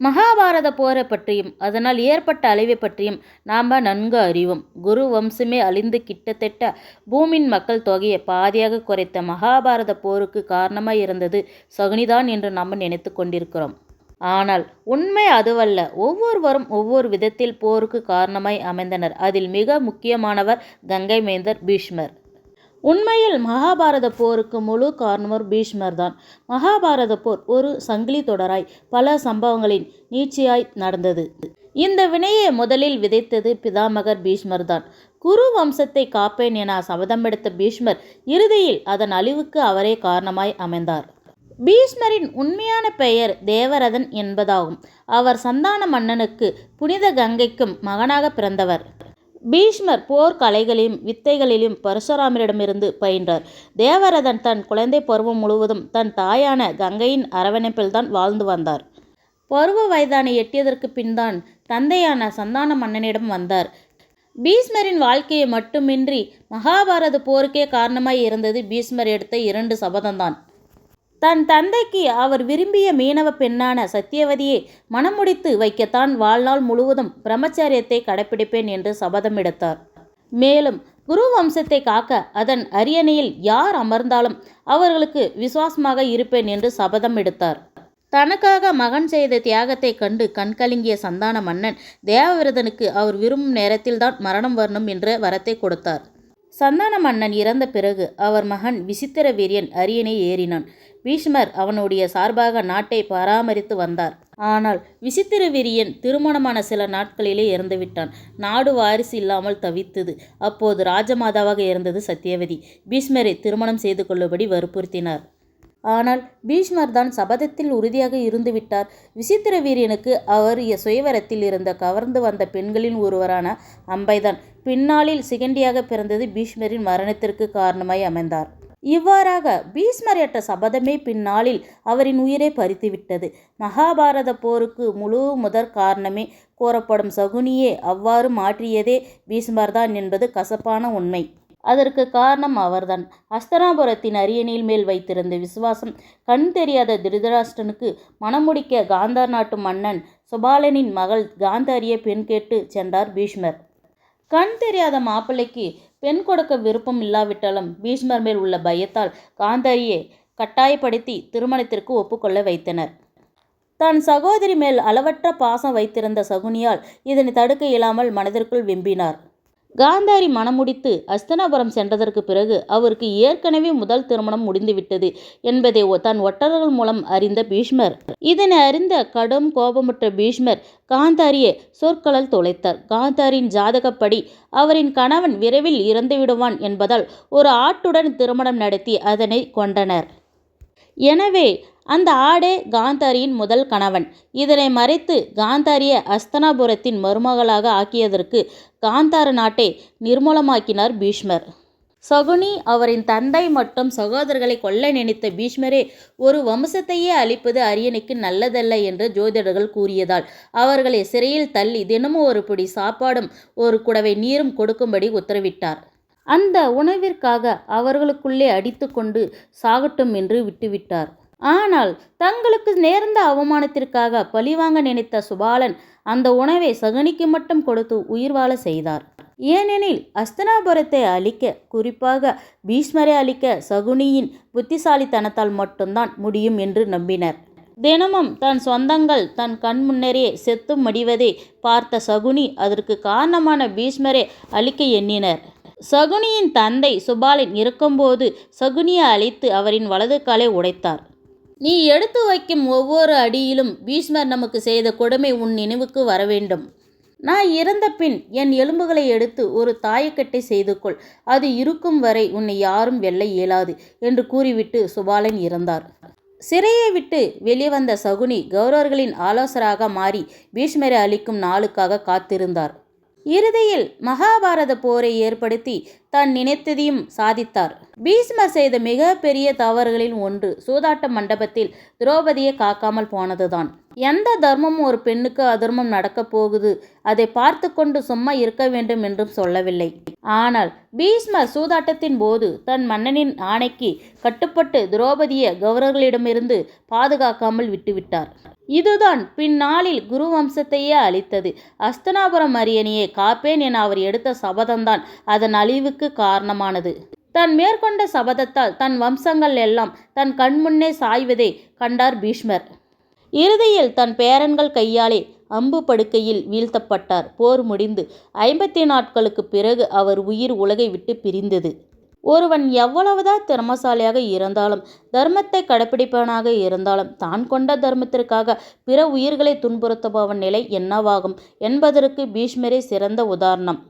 மகாபாரத போரை பற்றியும் அதனால் ஏற்பட்ட அழிவை பற்றியும் நாம் நன்கு அறிவோம். குரு வம்சமே அழிந்து கிட்டத்தட்ட பூமியின் மக்கள் தொகையை பாதியாக குறைத்த மகாபாரத போருக்கு காரணமாக இருந்தது சகுனிதான் என்று நாம் நினைத்து கொண்டிருக்கிறோம். ஆனால் உண்மை அதுவல்ல. ஒவ்வொருவரும் ஒவ்வொரு விதத்தில் போருக்கு காரணமாய் அமைந்தனர். அதில் மிக முக்கியமானவர் கங்கை மேந்தர் பீஷ்மர். உண்மையில் மகாபாரத போருக்கு முழு காரணமர் பீஷ்மர் தான் மகாபாரத போர் ஒரு சங்கிலி தொடராய் பல சம்பவங்களின் நீட்சியாய் நடந்தது. இந்த வினையை முதலில் விதைத்தது பிதாமகர் பீஷ்மர் தான் குரு வம்சத்தை காப்பேன் என சபதமெடுத்த பீஷ்மர் இறுதியில் அதன் அழிவுக்கு அவரே காரணமாய் அமைந்தார். பீஷ்மரின் உண்மையான பெயர் தேவரதன் என்பதாகும். அவர் சந்தான மன்னனுக்கு புனித கங்கைக்கும் மகனாக பிறந்தவர். பீஷ்மர் போர் கலைகளையும் வித்தைகளிலும் பரசுராமரிடமிருந்து பயின்றார். தேவரதன் தன் குழந்தை பருவம் முழுவதும் தன் தாயான கங்கையின் அரவணைப்பில்தான் வாழ்ந்து வந்தார். பருவ வயதானை எட்டியதற்கு பின்தான் தந்தையான சந்தான மன்னனிடம் வந்தார். பீஷ்மரின் வாழ்க்கையை மட்டுமின்றி மகாபாரத போருக்கே காரணமாய் இருந்தது பீஷ்மர் எடுத்த இரண்டு சபதம்தான். தன் தந்தைக்கு அவர் விரும்பிய மீனவ பெண்ணான சத்தியவதியை மணமுடித்து வைக்கத்தான் வாழ்நாள் முழுவதும் பிரம்மச்சரியத்தை கடைப்பிடிப்பேன் என்று சபதம் எடுத்தார். மேலும் குரு வம்சத்தை காக்க அதன் அரியணையில் யார் அமர்ந்தாலும் அவர்களுக்கு விசுவாசமாக இருப்பேன் என்று சபதம் எடுத்தார். தனக்காக மகன் செய்த தியாகத்தை கண்டு கண்கலங்கிய சந்தான மன்னன் தேவவிரதனுக்கு அவர் விரும்பும் நேரத்தில்தான் மரணம் வரணும் என்ற வரத்தை கொடுத்தார். சந்தான மன்னன் இறந்த பிறகு அவர் மகன் விசித்திர வீரியன் அரியணை ஏறினான். பீஷ்மர் அவனுடைய சார்பாக நாட்டை பராமரித்து வந்தார். ஆனால் விசித்திர வீரியன் திருமணமான சில நாட்களிலே இறந்துவிட்டான். நாடு வாரிசு இல்லாமல் தவித்தது. அப்போது ராஜமாதாவாக இருந்தது சத்தியவதி பீஷ்மரை திருமணம் செய்து கொள்ளும்படி வற்புறுத்தினார். ஆனால் பீஷ்மர் தான் சபதத்தில் உறுதியாக இருந்துவிட்டார். விசித்திர வீரியனுக்கு அவர் சுயவரத்தில் இருந்த கவர்ந்து வந்த பெண்களின் ஒருவரான அம்பைதான். பின்னாளில் சிகண்டியாக பிறந்தது பீஷ்மரின் மரணத்திற்கு காரணமாய் அமைந்தார். இவ்வாறாக பீஷ்மர் எட்ட சபதமே பின்னாளில் அவரின் உயிரை பறித்துவிட்டது. மகாபாரத போருக்கு முழு முதற் காரணமே கூறப்படும் சகுனியே அவ்வாறு மாற்றியதே பீஷ்மர்தான் என்பது கசப்பான உண்மை. அதற்கு காரணம் அவர்தான். அஸ்தனாபுரத்தின் அரியணையில் மேல் வைத்திருந்த விசுவாசம் கண் தெரியாத திருதராஷ்டனுக்கு மணமுடிக்க காந்தார் நாட்டு மன்னன் சுபாலனின் மகள் காந்தாரிய பெண் கேட்டு சென்றார் பீஷ்மர். கண் தெரியாத மாப்பிள்ளைக்கு பெண் கொடுக்க விருப்பம் இல்லாவிட்டாலும் பீஷ்மர் மேல் உள்ள பயத்தால் காந்தாரியை கட்டாயப்படுத்தி திருமணத்திற்கு ஒப்புக்கொள்ள வைத்தனர். தன் சகோதரி மேல் அளவற்ற பாசம் வைத்திருந்த சகுனியால் இதனை தடுக்க இயலாமல் மனதிற்குள் விம்பினார். காந்தாரி மணமுடித்து அஸ்தனாபுரம் சென்றதற்கு பிறகு அவருக்கு ஏற்கனவே முதல் திருமணம் முடிந்துவிட்டது என்பதை தன் ஒட்டர்கள் மூலம் அறிந்த பீஷ்மர். இதனை அறிந்த கடும் கோபமுற்ற பீஷ்மர் காந்தாரியை சொற்களால் தொலைத்தார். காந்தாரின் ஜாதகப்படி அவரின் கணவன் விரைவில் இறந்து விடுவான் என்பதால் ஒரு ஆட்டுடன் திருமணம் நடத்தி அதனை கொண்டனர். எனவே அந்த ஆடே காந்தாரியின் முதல் கணவன். இதனை மறைத்து காந்தாரிய அஸ்தனாபுரத்தின் மருமகளாக ஆக்கியதற்கு காந்தார நாட்டை நிர்மூலமாக்கினார் பீஷ்மர். சகுனி அவரின் தந்தை மற்றும் சகோதரர்களை கொல்ல நினைத்த பீஷ்மரே ஒரு வம்சத்தையே அழிப்பது அரியணைக்கு நல்லதல்ல என்று ஜோதிடர்கள் கூறியதால் அவர்களை சிறையில் தள்ளி தினமும் ஒரு பிடி சாப்பாடும் ஒரு குடவை நீரும் கொடுக்கும்படி உத்தரவிட்டார். அந்த உணவிற்காக அவர்களுக்குள்ளே அடித்து கொண்டு சாகட்டும் என்று விட்டுவிட்டார். ஆனால் தங்களுக்கு நேர்ந்த அவமானத்திற்காக பழிவாங்க நினைத்த சுபாலன் அந்த உணவை சகுனிக்கு மட்டும் கொடுத்து உயிர் வாழ செய்தார். ஏனெனில் அஸ்தனாபுரத்தை அழிக்க குறிப்பாக பீஷ்மரை அழிக்க சகுனியின் புத்திசாலித்தனத்தால் மட்டும்தான் முடியும் என்று நம்பினர். தினமும் தன் சொந்தங்கள் தன் கண் முன்னரே செத்து மடிவதை பார்த்த சகுனி அதற்கு காரணமான பீஷ்மரை அழிக்க எண்ணினர். சகுனியின் தந்தை சுபாலன் இருக்கும்போது சகுனியை அழைத்து அவரின் வலது காலை உடைத்தார். நீ எடுத்து வைக்கும் ஒவ்வொரு அடியிலும் பீஷ்மர் நமக்கு செய்த கொடுமை உன் நினைவுக்கு வர வேண்டும். நான் இறந்த பின் என் எலும்புகளை எடுத்து ஒரு தாயக்கட்டை செய்து கொள். அது இருக்கும் வரை உன்னை யாரும் வெல்ல இயலாது என்று கூறிவிட்டு சுபாலன் இறந்தார். சிறையை விட்டு வெளிவந்த சகுனி கௌரவர்களின் ஆலோசராக மாறி பீஷ்மரை அளிக்கும் நாளுக்காக காத்திருந்தார். இறுதியில் மகாபாரத போரை ஏற்படுத்தி தான் நினைத்ததையும் சாதித்தார். பீஷ்மர் செய்த மிக பெரிய தவறுகளில் ஒன்று சூதாட்ட மண்டபத்தில் திரௌபதியை காக்காமல் போனதுதான். எந்த தர்மமும் ஒரு பெண்ணுக்கு அதர்மம் நடக்கப் போகுது அதை பார்த்து கொண்டு சும்மா இருக்க வேண்டும் என்றும் சொல்லவில்லை. ஆனால் பீஷ்மர் சூதாட்டத்தின் போது தன் மன்னனின் ஆணைக்கு கட்டுப்பட்டு திரௌபதியை கௌரவர்களிடமிருந்து பாதுகாக்காமல் விட்டுவிட்டார். இதுதான் பின்னாளில் குரு வம்சத்தையே அழித்தது. அஸ்தனாபுரம் அரியணையை காப்பேன் என அவர் எடுத்த சபதம்தான் அதன் அழிவுக்கு காரணமானது. தான் மேற்கொண்ட சபதத்தால் தன் வம்சங்கள் எல்லாம் தன் கண்முன்னே சாய்வதை கண்டார் பீஷ்மர். இறுதியில் தன் பேரன்கள் கையாலே அம்பு படுக்கையில் வீழ்த்தப்பட்டார். போர் முடிந்து ஐம்பத்தி நாட்களுக்கு பிறகு அவர் உயிர் உலகை விட்டு பிரிந்தது. ஒருவன் எவ்வளவுதான் திறமசாலியாக இருந்தாலும் தர்மத்தை கடைப்பிடிப்பவனாக இருந்தாலும் தான் கொண்ட தர்மத்திற்காக பிற உயிர்களை துன்புறுத்துபவன் நிலை என்னவாகும் என்பதற்கு பீஷ்மரே சிறந்த உதாரணம்.